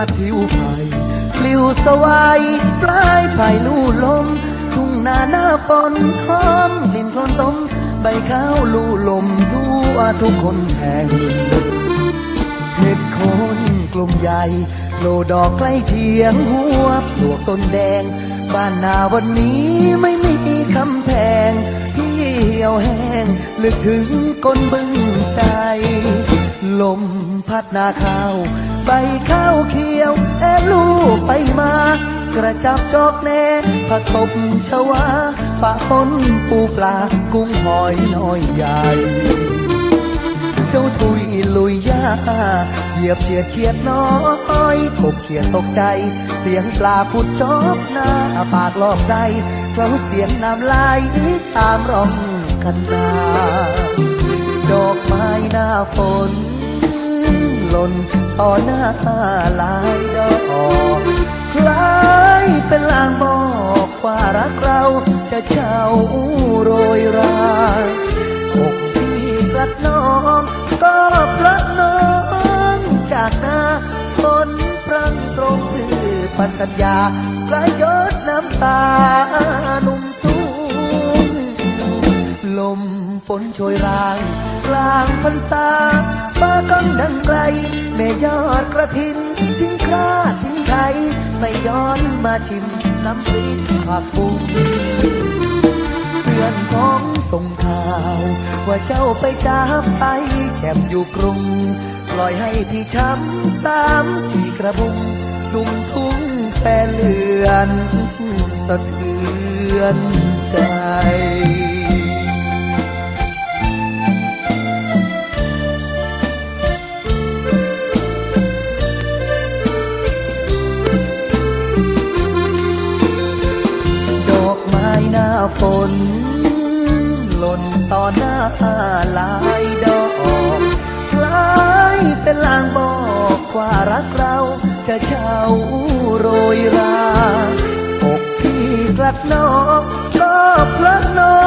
าดผิวไผ่ปลิวสวายปลายไผ่ลู่ลม ทุ่งนาหน้าฝนหอมกลิ่นโคลนตมใบข้าวลู่ลมทั่วทุกคนแห่งเห็ดโคนกลุ่มใหญ่โลดอกใกล้เทียงหัวปลวกต้นแดง บ้านนาวันนี้ไม่มีคำแพงที่เหี่ยวแห้งลึกถึงก้นบึงใจ ลมพัดนาข้าว ใบข้าวเขียวแอบลูกไปมา กระจับจอกแน่ผักตบชวาปะปนปูปลากุ้งหอยน้อยใหญ่เจ้าทุยลุยยาเหยียบเฉียดเขียดน้อยถกเขียดตกใจ เสียงปลาพุดจอบหน้าปากลอกใจเคล้าเสียงน้ำลายตามร่องคันนาดอกไม้หน้าฝนหล่น ต่อหน้าหลายดอกคล้ายเป็นลางบอกว่ารักเราจะเจ้าโรยราอกที่กลัดน้อง ก็พระน้องจากหน้าฝนพรังตรงพืชปันกัญญาใกล้ยดน้ำตาหนุ่มทุ่งลม นโชยรางกลางพรรษาป้ากังดังไกล แม่ยอดกระถินทิ้งคราทิ้งไทยไม่ย้อนมาชิมน้ำพริกผักบุ้งเพื่อนของส่งข่าว ว่าเจ้าไปจาไปแฉมอยู่กรุง ปล่อยให้พี่ช้ำสามสี่กระบุงลุมทุ่งแปรเลือนสะเทือนใจ ฝน หล่นต่อหน้าลายดอกคล้ายเป็นลางบอกว่ารักเราจะเช่าโรยราอกพี่กลัดน้องก็พลัดน้อ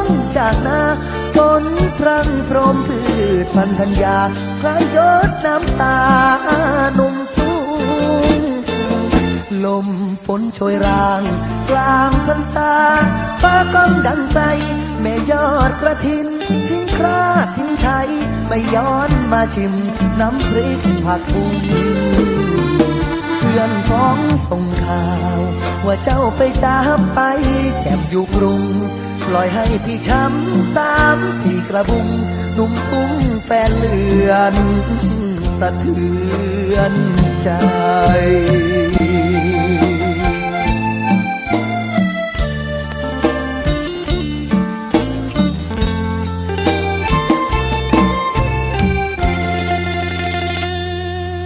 งจากหน้าฝนพรังพรมพืชพันธัญญาคล้ายยดน้ำตาหนุ่ม ลมฝนโชยราง กลางพรรษาป้าก้องดังไกลแม่ยอดกระถินทิ้งคราทิ้งไทยไม่ย้อนมาชิมน้ำพริกผักบุ้งเพื่อนพ้องส่งข่าว ว่าเจ้าไปจากไปแฉมอยู่กรุงปล่อยให้พี่ช้ำสามสี่กระบุงหนุ่มทุ่งแฟนเลือน สะเทือนใจ